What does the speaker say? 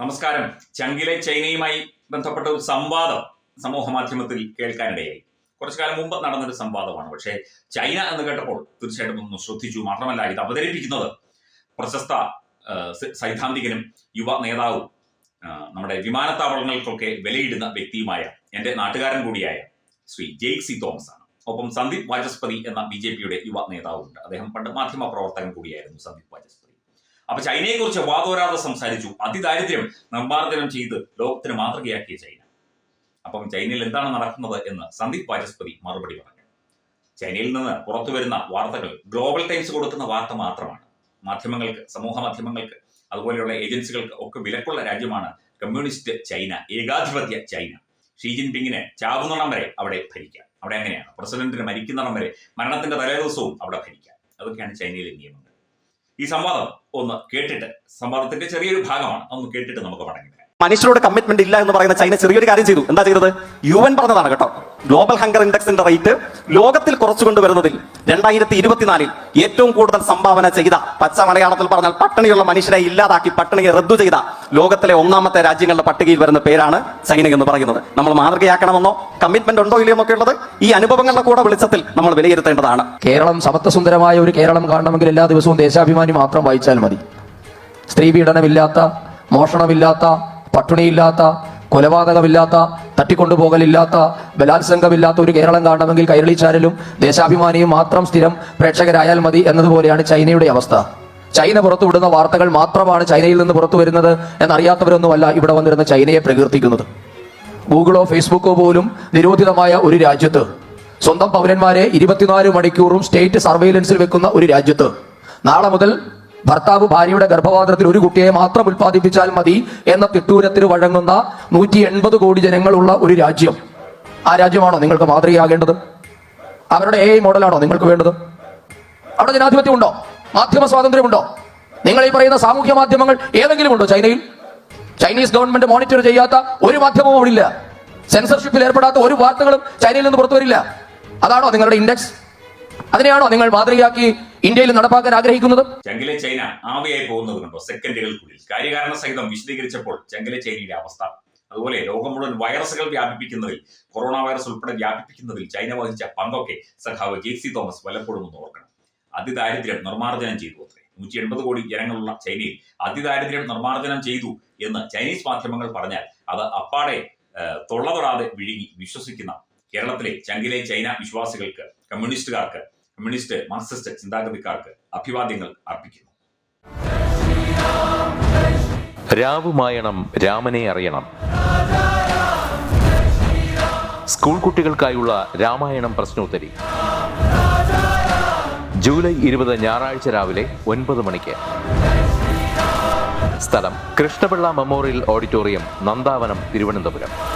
നമസ്കാരം. ചങ്കിലെ ചൈനയുമായി ബന്ധപ്പെട്ട ഒരു സംവാദം സമൂഹ മാധ്യമത്തിൽ കേൾക്കാനിടയായി. കുറച്ചു കാലം മുമ്പ് നടന്നൊരു സംവാദമാണ്. പക്ഷേ ചൈന എന്ന് കേട്ടപ്പോൾ തീർച്ചയായിട്ടും ഒന്ന് ശ്രദ്ധിച്ചു. മാത്രമല്ല ഇത് അവതരിപ്പിക്കുന്നത് പ്രശസ്ത സൈദ്ധാന്തികനും യുവ നേതാവും നമ്മുടെ വിമാനത്താവളങ്ങൾക്കൊക്കെ വിലയിടുന്ന വ്യക്തിയുമായ എന്റെ നാട്ടുകാരൻ കൂടിയായ ശ്രീ ജെയ്ക് സി തോമസ് ആണ്. ഒപ്പം സന്ദീപ് വാചസ്പതി എന്ന ബി ജെ പിയുടെ യുവ നേതാവുണ്ട് അദ്ദേഹം പണ്ട് മാധ്യമ പ്രവർത്തകൻ കൂടിയായിരുന്നു സന്ദീപ് വാചസ്പതി. അപ്പൊ ചൈനയെക്കുറിച്ച് വാതോരാതെ സംസാരിച്ചു. അതിദാരിദ്ര്യം നിർമ്മാർജനം ചെയ്ത് ലോകത്തിന് മാതൃകയാക്കിയ ചൈന. അപ്പം ചൈനയിൽ എന്താണ് നടക്കുന്നത് എന്ന് സന്ദീപ് വാചസ്പതി മറുപടി പറഞ്ഞു. ചൈനയിൽ നിന്ന് പുറത്തു വരുന്ന വാർത്തകൾ ഗ്ലോബൽ ടൈംസ് കൊടുക്കുന്ന വാർത്ത മാത്രമാണ്. മാധ്യമങ്ങൾക്ക് സമൂഹ മാധ്യമങ്ങൾക്ക് അതുപോലെയുള്ള ഏജൻസികൾക്ക് ഒക്കെ വിലക്കുള്ള രാജ്യമാണ് കമ്മ്യൂണിസ്റ്റ് ചൈന ഏകാധിപത്യ ചൈന. ഷീ ജിൻപിങ്ങിന് ചാവുന്നിടം വരെ അവിടെ ഭരിക്കാം. അവിടെ അങ്ങനെയാണ്. പ്രസിഡന്റിന് മരിക്കുന്നിടം വരെ മരണത്തിന്റെ തലേദിവസവും അവിടെ ഭരിക്കാം. അതൊക്കെയാണ് ചൈനയിലെ നിയമങ്ങൾ. ഈ സംവാദം ഒന്ന് കേട്ടിട്ട് സംവാദത്തിന്റെ ചെറിയൊരു ഭാഗമാണ് ഒന്ന് കേട്ടിട്ട് നമുക്ക് മനുഷ്യരോട് കമ്മിറ്റ്മെന്റ് ഇല്ല എന്ന് പറയുന്ന ചൈന ചെറിയൊരു കാര്യം ചെയ്തു. എന്താ ചെയ്തത്? യു എൻ പറഞ്ഞതാണ് കേട്ടോ. ഗ്ലോബൽ ഹങ്കർ ഇൻഡെക്സിന്റെ റേറ്റ് ലോകത്തിൽ കുറച്ചു കൊണ്ടുവരുന്നതിൽ രണ്ടായിരത്തി ഇരുപത്തിനാലിൽ ഏറ്റവും കൂടുതൽ സംഭാവന ചെയ്ത പച്ച മലയാളത്തിൽ പറഞ്ഞാൽ പട്ടിണിയുള്ള മനുഷ്യരെ ഇല്ലാതാക്കി പട്ടിണിയെ റദ്ദു ചെയ്ത ലോകത്തിലെ ഒന്നാമത്തെ രാജ്യങ്ങളുടെ പട്ടികയിൽ വരുന്ന പേരാണ് ചൈന എന്ന് പറയുന്നത്. നമ്മൾ മാതൃകയാക്കണമെന്നോ കമ്മിറ്റ്മെന്റ് ഉണ്ടോ ഇല്ലയോ എന്നൊക്കെ ഉള്ളത് ഈ അനുഭവങ്ങളുടെ കൂടെ വെളിച്ചത്തിൽ നമ്മൾ വിലയിരുത്തേണ്ടതാണ്. കേരളം സമത്വസുന്ദരമായ ഒരു കേരളം കാണണമെങ്കിൽ എല്ലാ ദിവസവും ദേശാഭിമാനി മാത്രം വായിച്ചാൽ മതി. സ്ത്രീ പീഡനമില്ലാത്ത മോഷണമില്ലാത്ത പട്ടിണിയില്ലാത്ത കൊലപാതകമില്ലാത്ത തട്ടിക്കൊണ്ടുപോകലില്ലാത്ത ബലാത്സംഗമില്ലാത്ത ഒരു കേരളം കാണണമെങ്കിൽ കൈരളി ചാനലും ദേശാഭിമാനിയും മാത്രം സ്ഥിരം പ്രേക്ഷകരായാൽ മതി എന്നതുപോലെയാണ് ചൈനയുടെ അവസ്ഥ. ചൈന പുറത്തുവിടുന്ന വാർത്തകൾ മാത്രമാണ് ചൈനയിൽ നിന്ന് പുറത്തു വരുന്നത് എന്നറിയാത്തവരൊന്നുമല്ല ഇവിടെ വന്നിരുന്ന ചൈനയെ പ്രകീർത്തിക്കുന്നത്. ഗൂഗിളോ ഫേസ്ബുക്കോ പോലും നിരോധിതമായ ഒരു രാജ്യത്ത്. സ്വന്തം പൗരന്മാരെ ഇരുപത്തിനാല് മണിക്കൂറും സ്റ്റേറ്റ് സർവൈലൻസിൽ വെക്കുന്ന ഒരു രാജ്യത്ത്. നാളെ മുതൽ ഭർത്താവ് ഭാര്യയുടെ ഗർഭപാത്രത്തിൽ ഒരു കുട്ടിയെ മാത്രം ഉൽപ്പാദിപ്പിച്ചാൽ മതി എന്ന തിട്ടൂരത്തിന് വഴങ്ങുന്ന നൂറ്റി എൺപത് കോടി ജനങ്ങളുള്ള ഒരു രാജ്യം. ആ രാജ്യമാണോ നിങ്ങൾക്ക് മാതൃകയാകേണ്ടത്? അവരുടെ എ മോഡലാണോ നിങ്ങൾക്ക് വേണ്ടത്? അവിടെ ജനാധിപത്യം ഉണ്ടോ? മാധ്യമ സ്വാതന്ത്ര്യമുണ്ടോ? നിങ്ങൾ ഈ പറയുന്ന സാമൂഹ്യ മാധ്യമങ്ങൾ ഏതെങ്കിലും ഉണ്ടോ ചൈനയിൽ? ചൈനീസ് ഗവൺമെന്റ് മോണിറ്റർ ചെയ്യാത്ത ഒരു മാധ്യമവും അവിടെ ഇല്ല സെൻസർഷിപ്പിൽ ഏർപ്പെടാത്ത ഒരു വാർത്തകളും ചൈനയിൽ നിന്ന് പുറത്തു വരില്ല. അതാണോ നിങ്ങളുടെ ഇൻഡെക്സ് അതിനെയാണോ നിങ്ങൾ മാതൃകയാക്കി ഇന്ത്യയിൽ നടപ്പാക്കാൻ ആഗ്രഹിക്കുന്നത്? ചങ്കിലെ ചൈന ആവിയായി പോകുന്നതുണ്ടോ സെക്കൻഡുകൾക്കുള്ളിൽ കാര്യകാരണ സഹിതം വിശദീകരിച്ചപ്പോൾ ചങ്കിലെ ചൈനയുടെ അവസ്ഥ. അതുപോലെ ലോകം മുഴുവൻ വൈറസുകൾ വ്യാപിപ്പിക്കുന്നതിൽ കൊറോണ വൈറസ് ഉൾപ്പെടെ വ്യാപിപ്പിക്കുന്നതിൽ ചൈന വഹിച്ച പങ്കൊക്കെ സഖാവ് ജെ സി തോമസ് വല്ലപ്പോഴും ഒന്ന് ഓർക്കണം. അതിദാരിദ്ര്യം നിർമ്മാർജനം ചെയ്തു അത്രേ. നൂറ്റി എൺപത് കോടി ജനങ്ങളുള്ള ചൈനയിൽ അതിദാരിദ്ര്യം നിർമ്മാർജനം ചെയ്തു എന്ന് ചൈനീസ് മാധ്യമങ്ങൾ പറഞ്ഞാൽ അത് അപ്പാടെ തൊള്ളതൊടാതെ തൊള്ള തൊടാതെ വിഴുങ്ങി വിശ്വസിക്കുന്ന കേരളത്തിലെ ചങ്കിലെ ചൈന വിശ്വാസികൾക്ക് കമ്മ്യൂണിസ്റ്റുകാർക്ക് കമ്മ്യൂണിസ്റ്റ് മാർക്സിസ്റ്റ് ചിന്താഗതിക്കാർക്ക് അഭിവാദ്യങ്ങൾ അർപ്പിക്കുന്നു. രാവുമായണം രാമനെ അറിയണം. സ്കൂൾ കുട്ടികൾക്കായുള്ള രാമായണം പ്രശ്നോത്തരി. ജൂലൈ ഇരുപത് ഞായറാഴ്ച രാവിലെ ഒൻപത് മണിക്ക്. സ്ഥലം കൃഷ്ണപിള്ള മെമ്മോറിയൽ ഓഡിറ്റോറിയം നന്ദാവനം തിരുവനന്തപുരം.